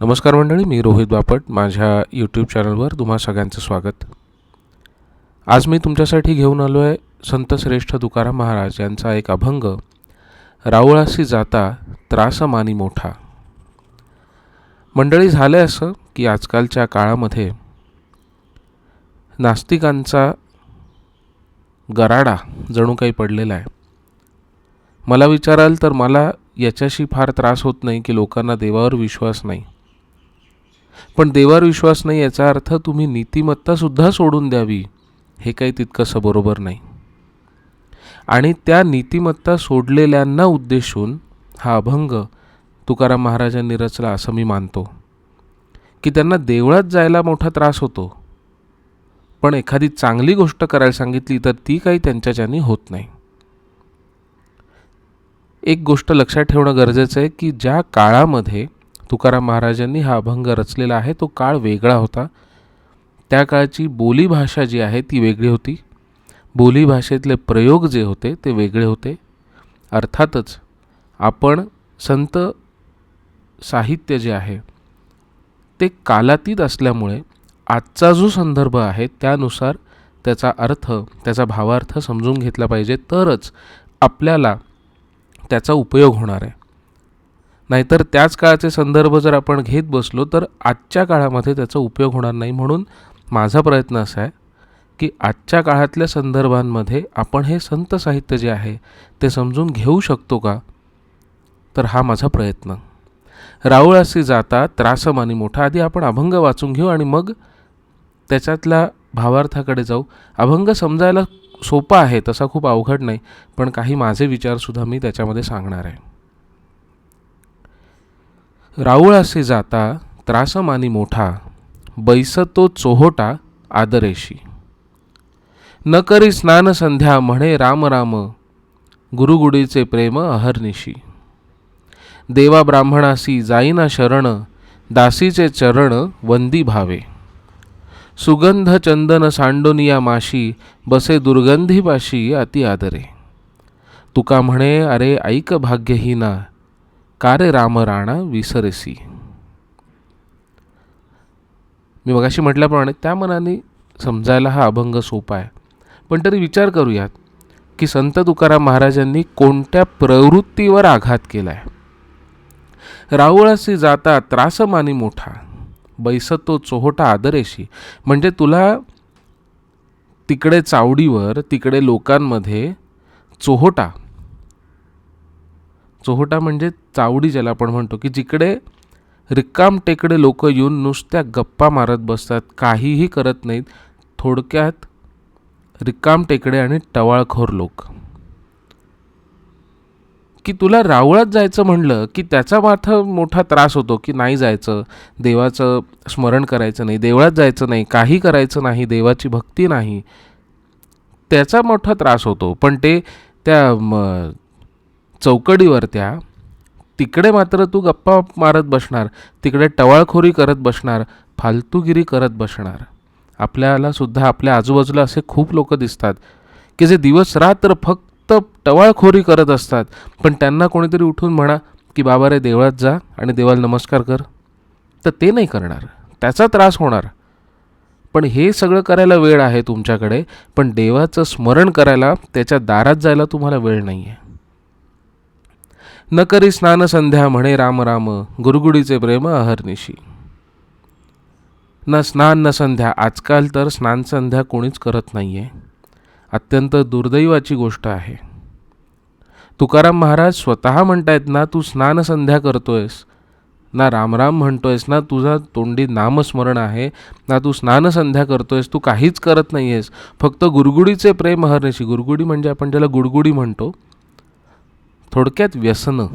नमस्कार मंडळी मी रोहित बापट. माझ्या यूट्यूब चॅनलवर तुम्हा सगळ्यांचं स्वागत. आज मी तुमच्यासाठी घेऊन आलो आहे संत श्रेष्ठ तुकाराम महाराज यांचा एक अभंग रावळाशी जाता त्रास मानी मोठा. मंडळी झालं असं की आजकालच्या काळामध्ये नास्तिकांचा गराडा जणू काही पडलेला आहे. मला विचाराल तर मला याच्याशी फार त्रास होत नाही की लोकांना देवावर विश्वास नाही. पण देवावर विश्वास नाही याचा अर्थ तुम्ही नीतिमत्तासुद्धा सोडून द्यावी हे काही तितकंसं बरोबर नाही. आणि त्या नीतिमत्ता सोडलेल्यांना उद्देशून हा अभंग तुकाराम महाराजांनी रचला असं मी मानतो की त्यांना देवळात जायला मोठा त्रास होतो. पण एखादी चांगली गोष्ट करायला सांगितली तर ती काही त्यांच्याच्यानी होत नाही. एक गोष्ट लक्षात ठेवणं गरजेचं आहे की ज्या काळामध्ये तुकाराम महाराजांनी हा अभंग रचलेला आहे. तो काळ वेगळा होता. त्या काळची बोलीभाषा जी आहे ती वेगळी होती. बोलीभाषेतले प्रयोग जे होते ते वेगळे होते. अर्थातच आपण संत साहित्य जे आहे ते कालातीत असल्यामुळे आजचा जो संदर्भ आहे त्यानुसार त्याचा अर्थ त्याचा भावार्थ समजून घेतला पाहिजे. तरच आपल्याला त्याचा उपयोग होणार आहे. नाहीतर त्याच काळाचे संदर्भ जर आपण घेत बसलो तर आजच्या काळामध्ये त्याचा उपयोग होणार नाही. म्हणून माझा प्रयत्न असा आहे की आजच्या काळातल्या संदर्भांमध्ये आपण हे संत साहित्य जे आहे ते समजून घेऊ शकतो का? तर हा माझा प्रयत्न. रावळासी जाता त्रासमानी मोठा. आधी आपण अभंग वाचून घेऊ आणि मग त्याच्यातल्या भावार्थाकडे जाऊ. अभंग समजायला सोपा आहे तसा खूप अवघड नाही पण काही माझे विचारसुद्धा मी त्याच्यामध्ये सांगणार आहे. राऊळासे जाता त्रासमानी मोठा बैसतो चोहोटा आदरेशी. न करी स्नान संध्या म्हणे राम राम गुरुगुडीचे प्रेम अहर्निशी. देवा ब्राह्मणासी जाईना शरण दासीचे चरण वंदी भावे. सुगंध चंदन सांडोनिया माशी बसे दुर्गंधीपाशी अति आदरे. तुका म्हणे अरे ऐक भाग्यहीना का रे राम राणा विसरसी. मी मगाशी म्हटल्याप्रमाणे त्या मनाने समजायला हा अभंग सोपा आहे. पण तरी विचार करूयात की संत तुकाराम महाराजांनी कोणत्या प्रवृत्तीवर आघात केला आहे रावळासी जाता त्रासमानी मोठा बैसतो चोहोटा आदरेशी. म्हणजे तुला तिकडे चावडीवर तिकडे लोकांमध्ये चोहोटा चोहटा म्हणजे चावडी ज्याला आपण म्हणतो की जिकडे रिकाम टेकडे लोक येऊन नुसत्या गप्पा मारत बसतात काहीही करत नाहीत थोडक्यात रिकाम टेकडे आणि टवाळखोर लोक. की तुला रावळात जायचं म्हणलं की त्याचा माथा मोठा त्रास होतो की नाही जायचं देवाचं स्मरण करायचं नाही देवळात जायचं नाही काही करायचं नाही देवाची भक्ती नाही त्याचा मोठा त्रास होतो. पण ते त्या चौकडीवर त्या तिकडे मात्र तू गप्पा मारत बसणार तिकडे टवाळखोरी करत बसणार फालतूगिरी करत बसणार. आपल्याला सुद्धा आपल्या आजूबाजूला असे खूप लोक दिसतात की जे दिवस रात्र फक्त टवाळखोरी करत असतात पण त्यांना कोणीतरी उठून म्हणा की बाबा रे देवळात जा आणि देवाला नमस्कार कर. तर ते नाही करणार त्याचा त्रास होणार. पण हे सगळं करायला वेळ आहे तुमच्याकडे पण देवाचं स्मरण करायला त्याच्या दारात जायला तुम्हाला वेळ नाही आहे न करी स्नान संध्या म्हणे राम राम गुरुगुडीचे प्रेम अहर्निशी. न स्नान न संध्या आजकाल तर स्नान संध्या कोणीच करत नाही आहे अत्यंत दुर्दैवाची गोष्ट आहे. तुकाराम महाराज स्वतः म्हणतायत ना तू स्नान संध्या करतोयस. ना रामराम म्हणतोयस ना तुझा तोंडी नामस्मरण आहे ना तू स्नानसंध्या करतोयस तू काहीच करत नाही आहेस फक्त गुरगुडीचे प्रेम हरण्याशी गुरगुडी म्हणजे आपण ज्याला गुडगुडी म्हणतो थोडक्यात व्यसनं.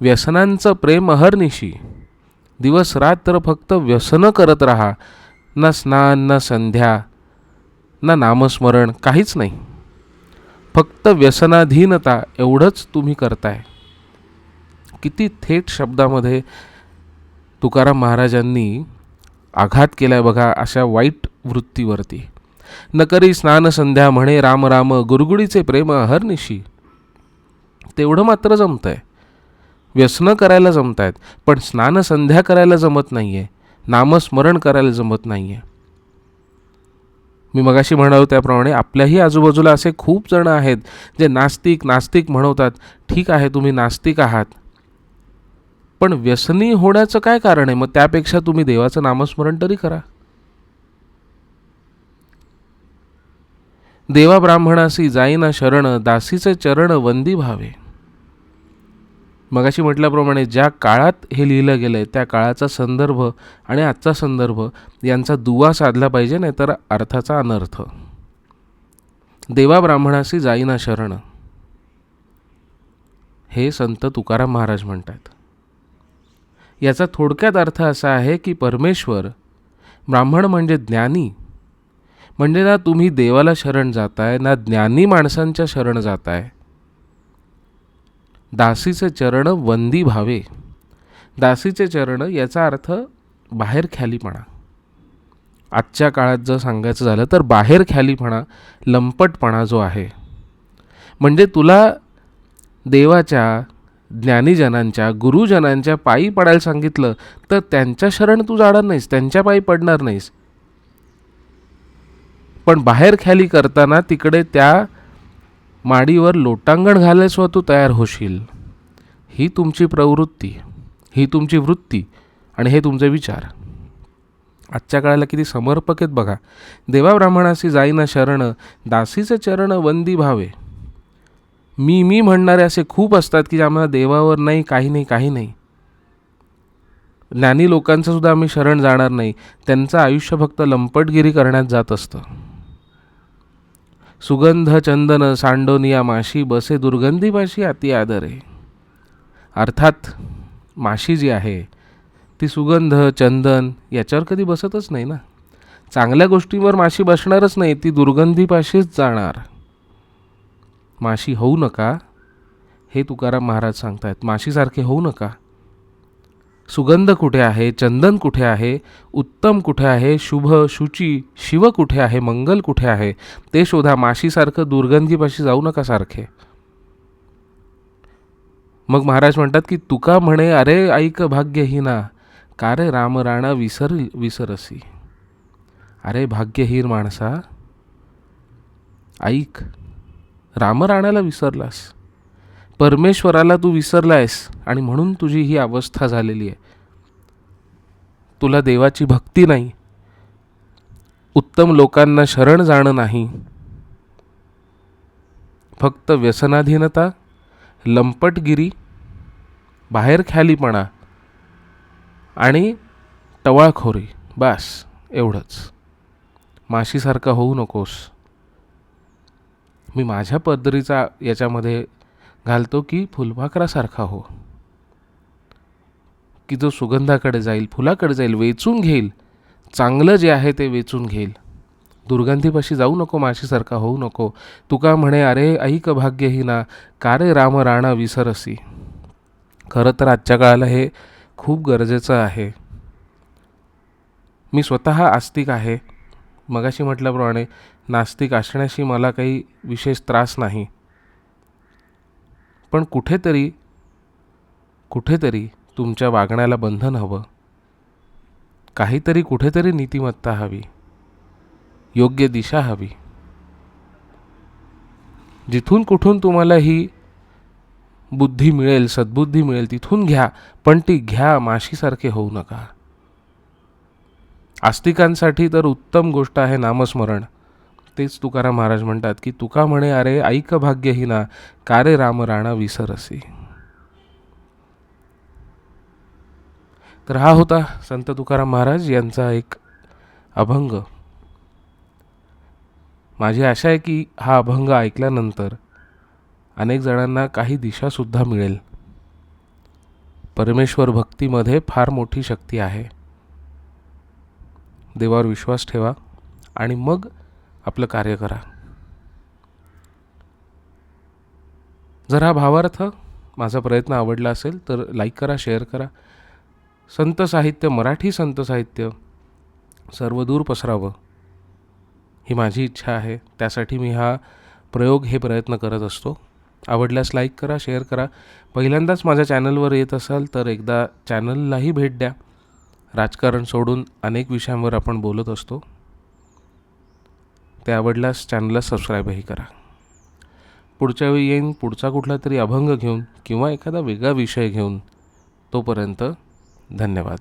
व्यसनांचं प्रेम अहर्निशी. दिवस रात्र फक्त व्यसनं करत राहा. ना स्नान ना संध्या ना नामस्मरण काहीच नाही. फक्त व्यसनाधीनता एवढंच तुम्ही करताय. किती थेट शब्दामध्ये तुकाराम महाराजांनी आघात केलाय बघा अशा वाईट वृत्तीवरती. न करी स्नान संध्या म्हणे राम राम गुरगुडीचे प्रेम हरनिशी तेवढं मात्र जमतंय. व्यसनं करायला जमत आहेत पण स्नानसंध्या करायला जमत नाही आहे नामस्मरण करायला जमत नाही आहे मी मगाशी म्हणालो त्याप्रमाणे आपल्याही आजूबाजूला असे खूप जण आहेत जे नास्तिक नास्तिक म्हणवतात. ठीक आहे तुम्ही नास्तिक आहात. पण व्यसनी होण्याचं काय कारण आहे? मग त्यापेक्षा तुम्ही देवाचं नामस्मरण तरी करा. देवा ब्राह्मणासी जाईना शरण दासीचे चरण वंदी भावे. मगाशी म्हटल्याप्रमाणे ज्या काळात हे लिहिलं गेलं आहे त्या काळाचा संदर्भ आणि आजचा संदर्भ यांचा दुवा साधला पाहिजे नाही तर अर्थाचा अनर्थ. देवा ब्राह्मणाशी जाईना शरण. हे संत तुकाराम महाराज म्हणतात. याचा थोडक्यात अर्थ असा आहे की परमेश्वर ब्राह्मण म्हणजे ज्ञानी. म्हणजे ना तुम्ही देवाला शरण जाताय ना ज्ञानी माणसांच्या शरण जाताय. दासीचे चरण वंदी भावे. दासीचे चरण याचा अर्थ बाहेर ख्यालीपणा. आजच्या काळात जर सांगायचं झालं तर बाहेर ख्यालीपणा लंपटपणा जो आहे म्हणजे तुला देवाच्या ज्ञानीजनांच्या गुरुजनांच्या पायी पडायला सांगितलं तर त्यांच्या शरण तू जाणार नाहीस त्यांच्या पायी पडणार नाहीस. पण बाहेर ख्याली करताना तिकडे त्या माडीवर लोटांगण घालायसुद्धा तू तयार होशील. ही तुमची प्रवृत्ती ही तुमची वृत्ती आणि हे तुमचे विचार. आजच्या काळाला किती समर्पक आहेत बघा. देवा ब्राह्मणाशी जाईना शरण दासीचे चरण वंदी भावे. मी मी म्हणणारे असे खूप असतात की आम्हाला देवावर नाही काही नाही काही नाही. ज्ञानी लोकांचं सुद्धा आम्ही शरण जाणार नाही. त्यांचं आयुष्य फक्त लंपटगिरी करण्यात जात असतं. सुगंध चंदन सांडोनिया माशी बसे दुर्गंधी माशी अति आदरे. अर्थात माशी जी आहे ती सुगंध चंदन याच्यावर कधी बसतच नाही ना. चांगल्या गोष्टींवर माशी बसणारच नाही ती दुर्गंधीपाशीच जाणार. माशी होऊ नका हे तुकाराम महाराज सांगतायत माशीसारखे होऊ नका. सुगंध कुठे आहे चंदन कुठे आहे उत्तम कुठे आहे शुभ शुची शिव कुठे आहे मंगल कुठे आहे ते शोधा माशीसारखं दुर्गंधीपाशी जाऊ नका सारखे. मग महाराज म्हणतात की तुका म्हणे अरे ऐक भाग्यहीना का रे रामराणा विसर विसरसी? अरे भाग्यहीन माणसा ऐक रामराणाला विसरलास? परमेश्वराला तू विसरला आहेस आणि म्हणून तुझी ही अवस्था झालेली आहे. तुला देवाची भक्ती नाही. उत्तम लोकांना शरण जाणं नाही. फक्त व्यसनाधीनता लंपटगिरी बाहेर ख्यालीपणा आणि टवाळखोरी बास एवढंच. माशीसारखा होऊ नकोस. मी माझ्या पद्धतीचा याच्यामध्ये घालतो की फुलपाखरासारखा हो. की जो सुगंधाकडे जाईल फुलाकडे जाईल वेचून घेईल चांगलं जे आहे ते वेचून घेईल. दुर्गंधीपाशी जाऊ नको माशीसारखा होऊ नको. तुका म्हणे अरे ऐक भाग्यहीना का रे राम राणा विसरसी? खरं तर आजच्या काळाला हे खूप गरजेचं आहे. मी स्वतः आस्तिक आहे. मगाशी म्हटल्याप्रमाणे नास्तिक असण्याशी मला काही विशेष त्रास नाही. पण कुठेतरी कुठेतरी तुमच्या वागण्याला बंधन हवं. काहीतरी कुठेतरी नीतिमत्ता हवी. योग्य दिशा हवी. जिथून कुठून तुम्हाला ही बुद्धी मिळेल सद्बुद्धी मिळेल तिथून घ्या पण ती घ्या माशीसारखे होऊ नका. आस्तिकांसाठी तर उत्तम गोष्ट आहे नामस्मरण. तेच तुकाराम महाराज म्हणतात की तुका म्हणे अरे ऐक भाग्यहीना का रे राम राणा विसरसी? तर हा होता संत तुकाराम महाराज यांचा एक अभंग. माझी आशा आहे की हा अभंग ऐकल्यानंतर अनेक जणांना काही दिशासुद्धा मिळेल. परमेश्वर भक्तीमध्ये फार मोठी शक्ती आहे. देवावर विश्वास ठेवा आणि मग आपलं कार्य करा. जर हा भावार्थ माझा प्रयत्न आवडला असेल तर लाईक करा शेअर करा. संत साहित्य मराठी संत साहित्य सर्वदूर पसरावं. ही माझी इच्छा आहे. त्यासाठी मी हा प्रयोग हे प्रयत्न करत असतो. आवडल्यास लाईक करा शेअर करा. पहिल्यांदाच माझ्या चॅनलवर येत असाल तर एकदा चॅनललाही भेट द्या. राजकारण सोडून अनेक विषयांवर आपण बोलत असतो. ते आवडल्यास चॅनलला सबस्क्राईबही करा. पुढच्या वेळी येईन पुढचा कुठला तरी अभंग घेऊन किंवा एखादा वेगळा विषय घेऊन. तोपर्यंत धन्यवाद.